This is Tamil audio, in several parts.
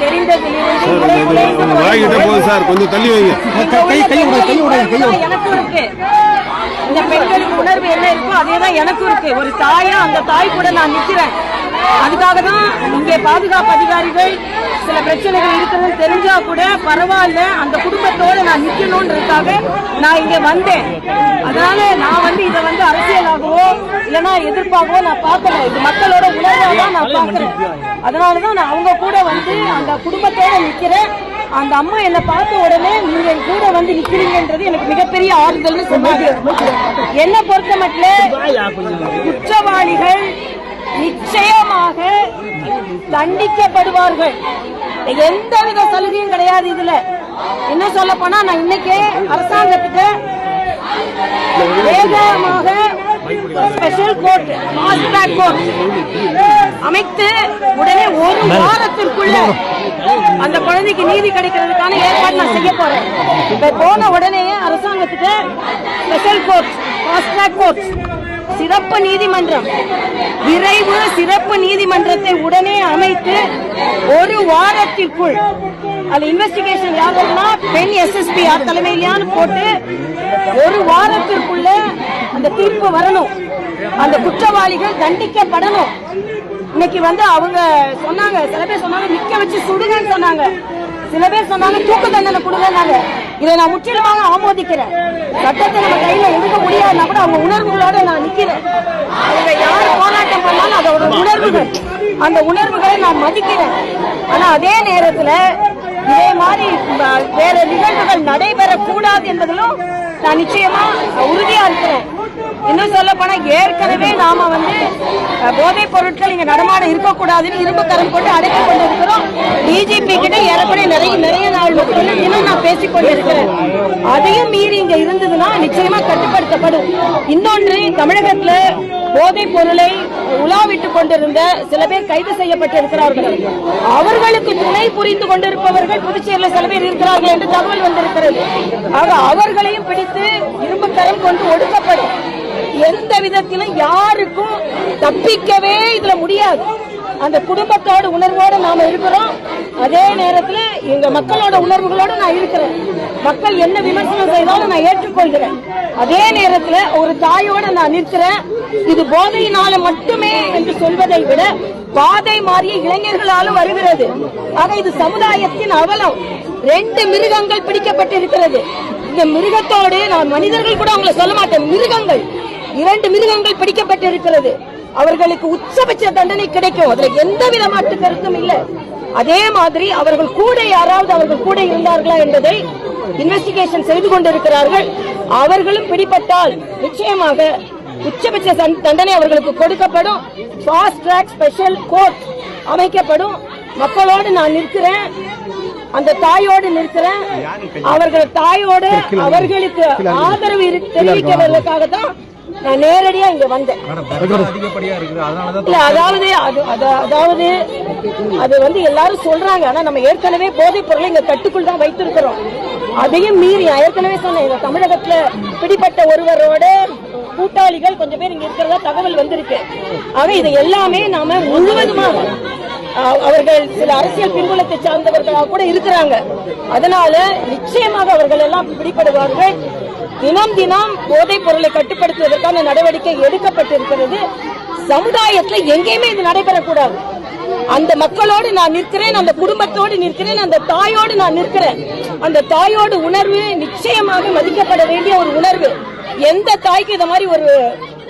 தெரிந்ததிலிருந்து. போகுது சார். கொஞ்சம் தள்ளி வைங்க. எனக்கும் இருக்கு. இந்த பெண்களுக்கு உணர்வு என்ன இருக்கோ அதே தான் எனக்கும் இருக்கு. ஒரு தாயா அந்த தாய் கூட நான் நிக்கிறேன். அதுக்காக தான் இங்கே பாதுகாப்பு அதிகாரிகள் சில பிரச்சனைகள் இருக்கிறது தெரிஞ்சா கூட பரவாயில்ல அந்த குடும்பத்தோட நான் நிக்கணும்ன்றதுக்காக நான் இங்க வந்தேன். அதனால நான் வந்து இதை வந்து அரசியலாகவோ இல்லைன்னா எதிர்ப்பாகவோ நான் பார்க்கல. இது மக்களோட உணர்வாக தான் நான் பார்க்கிறேன். அதனாலதான் நான் அவங்க கூட வந்து அந்த குடும்பத்தோட நிக்கிறேன். அந்த அம்மா என்ன பார்த்த உடனே நீங்க என் கூட வந்து நிக்கிறீங்கன்றது எனக்கு மிகப்பெரிய ஆறுதல்னு சொன்னாங்க என்ன பொறுத்த மட்டும் குற்றவாளிகள் நிச்சயமாக தண்டிக்கப்படுவார்கள். எந்தவித சலுகையும் கிடையாது இதுல. என்ன சொல்ல போனா நான் இன்னைக்கே அரசாங்கத்துக்கு வேகமாக special court fast track court அமைத்து உடனே ஒரு வாரத்திற்குள்ள அந்த குழந்தைக்கு நீதி கிடைக்கிறதுக்கான ஏற்பாடு நான் செய்ய போறேன். இப்ப போன உடனே அரசாங்கத்துக்கு special court fast track court சிறப்பு நீதிமன்றம். விரைவு சிறப்பு நீதிமன்றத்தை உடனே அமைத்து ஒரு வாரத்திற்குள் அது இன்வெஸ்டிகேஷன் யாருன்னா பெண் எஸ்எஸ்பி யார் தலைமையிலான்னு போட்டு ஒரு வாரத்திற்குள்ள அந்த தீர்ப்பு வரணும். அந்த குற்றவாளிகள் தண்டிக்கப்படணும். இன்னைக்கு வந்து அவங்க சொன்னாங்க சில பேர் சொன்னாங்க நிக்க வச்சு சுடுங்கன்னு சொன்னாங்க. சில பேர் சொன்னாங்க தூக்கு தண்டனை கொடுங்கன்னாங்க. இதை நான் முற்றிலுமாக ஆமோதிக்கிறேன். சட்டத்தை நம்ம கையில எடுக்க கூட அவங்க உணர்வுகளோட நான் நிக்கிறேன். அவங்க யார் போராட்டம் பண்ணாலும் அதோட உணர்வுகள். அந்த உணர்வுகளை நான் மதிக்கிறேன். ஆனா அதே நேரத்துல இதே மாதிரி வேற நிகழ்வுகள் நடைபெறக்கூடாது என்பதிலும் நான் நிச்சயமா உறுதியா இருக்கிறேன். இன்னும் சொல்ல போனா ஏற்கனவே நாம வந்து போதைப் பொருட்கள் இங்க நடமாட இருக்கக்கூடாதுன்னு இரும்பு கரம் போட்டு அடைத்து கொண்டிருக்கிறோம். டிஜிபி கிட்ட ஏறக்குறைய நிறைய நிறைய நாள் மக்கள் இன்னும் நான் பேசிக் கொண்டிருக்கிறேன். அதையும் மீறி இங்க இருந்ததுன்னா நிச்சயமா கட்டுப்படுத்தப்படும். இன்னொன்று தமிழகத்துல போதைப் பொருளை உலாவிட்டுக் கொண்டிருந்த சில பேர் கைது செய்யப்பட்டிருக்கிறார்கள். அவர்களுக்கு துணை புரிந்து கொண்டிருப்பவர்கள் புதுச்சேரியில் சில பேர் இருக்கிறார்கள் என்று தகவல் வந்திருக்கிறது. ஆக அவர்களையும் பிடித்து இரும்பு கரம் கொண்டு ஒடுக்கப்படும். எந்த விதத்திலும் யாருக்கும் தப்பிக்கவே இதுல முடியாது. அந்த குடும்பத்தோட உணர்வோட நாம இருக்கிறோம். அதே நேரத்துல எங்க மக்களோட உணர்வுகளோட நான் இருக்கிறேன். மக்கள் என்ன விமர்சனம் செய்தாலும் நான் ஏற்றுக்கொள்கிறேன். அதே நேரத்துல ஒரு தாயோட நான் நிற்கிறேன். இது போதையினால மட்டுமே என்று சொல்வதை விட பாதை மாறிய இளைஞர்களாலும் வருகிறது. ஆக இது சமுதாயத்தின் அவலம். ரெண்டு மிருகங்கள் பிடிக்கப்பட்டிருக்கிறது. இந்த மிருகத்தோடு நான் மனிதர்கள் கூட அவங்களை சொல்ல மாட்டேன். மிருகங்கள். இரண்டு மிருகங்கள் பிடிக்கப்பட்டிருக்கிறது. அவர்களுக்கு உச்சபட்ச தண்டனை கிடைக்கும். அதுல எந்த வித மாற்று கருத்தும் இல்லை. அதே மாதிரி அவர்கள் கூட யாராவது அவர்கள் கூட இருந்தார்களா என்பதை இன்வெஸ்டிகேஷன் செய்து கொண்டிருக்கிறார்கள். அவர்களும் பிடிபட்டால் நிச்சயமாக உச்சபட்ச தண்- தண்டனை அவர்களுக்கு கொடுக்கப்படும். ஃபாஸ்ட் ட்ராக் ஸ்பெஷல் கோர்ட் அமைக்கப்படும். மக்களோடு நான் நிற்கிறேன். அந்த தாயோடு நிற்கிறேன். அவர்கள் தாயோடு அவர்களுக்கு ஆதரவு தெரிவிக்கிறதுக்காக தான் நான் நேரடியா இங்க வந்தேன். இல்ல அதாவது அது- அது- அதாவது அது வந்து எல்லாரும் சொல்றாங்க. ஆனா நம்ம ஏற்கனவே போதைப் பொருளை இங்க கட்டுக்குள் தான் வைத்திருக்கிறோம். அதையும் மீறி நான் ஏற்கனவே சொன்னேன். தமிழகத்துல பிடிப்பட்ட ஒருவரோட கூட்டாளிகள் கொஞ்சம் பேர் இங்க இருக்கிறதா தகவல் வந்திருக்கு. ஆக இது எல்லாமே நாம முழுவதுமாக அஹ், அவர்கள் சில அரசியல் பின்புலத்தை சார்ந்தவர்களாக கூட இருக்கிறாங்க. அதனால நிச்சயமாக அவர்கள் எல்லாம் பிடிபடுவார்கள். தினம் தினம் போதைப் பொருளை கட்டுப்படுத்துவதற்கான நடவடிக்கை எடுக்கப்பட்டிருக்கிறது. சமுதாயத்துல எங்கேயுமே இது நடைபெறக்கூடாது. அந்த மக்களோடு நான் நிற்கிறேன் அந்த குடும்பத்தோடு நிற்கிறேன் அந்த தாயோடு நான் நிற்கிறேன். அந்த தாயோடு உணர்வு நிச்சயமாக மதிக்கப்பட வேண்டிய ஒரு உணர்வு. எந்த தாய்க்கு இந்த மாதிரி ஒரு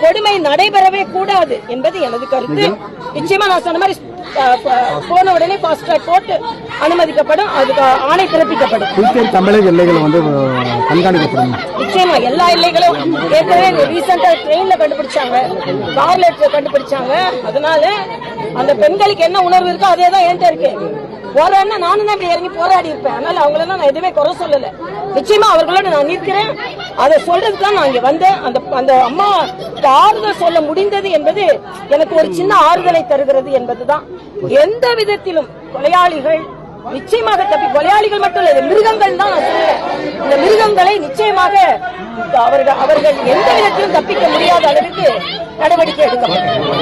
கொடுமை நடைபெறவே கூடாது என்பது எனது கருத்து. நிச்சயமா நான் சொன்ன மாதிரி போன உடனே ஃபாஸ்ட் ட்ராக் போட்டு அனுமதிக்கப்படும். அதுக்கு ஆணை பிறப்பிக்கப்படும். புதுச்சேரி தமிழக எல்லைகள் வந்து கண்காணிக்கப்படும். நிச்சயமா எல்லா எல்லைகளும் ஏற்கனவே ரீசெண்டா ட்ரெயின்ல கண்டுபிடிச்சாங்க. கார்ல கண்டுபிடிச்சாங்க. அதனால அந்த பெண்களுக்கு என்ன உணர்வு இருக்கோ அதே தான் என்கிட்ட இருக்கு. போராடினா நானும் தான் இப்படி இறங்கி போராடி இருப்பேன். அதனால அவங்களெல்லாம் நான் எதுவுமே குறை சொல்லல. நிச்சயமா அவர்களோட நான் நிற்கிறேன். அதை சொல்றதுக்கு தான் நான் இங்க வந்தேன். அந்த அந்த அம்மா ஆறுதல் சொல்ல முடிந்தது என்பது எனக்கு ஒரு சின்ன ஆறுதலை தருகிறது என்பதுதான். எந்த விதத்திலும் கொலையாளிகள் நிச்சயமாக தப்பி கொலையாளிகள் மட்டும் இல்ல மிருகங்கள் தான் நான் சொல்றேன். இந்த மிருகங்களை நிச்சயமாக அவர்கள் அவர்கள் எந்த விதத்திலும் தப்பிக்க முடியாத அளவுக்கு நடவடிக்கை எடுக்கப்படும்.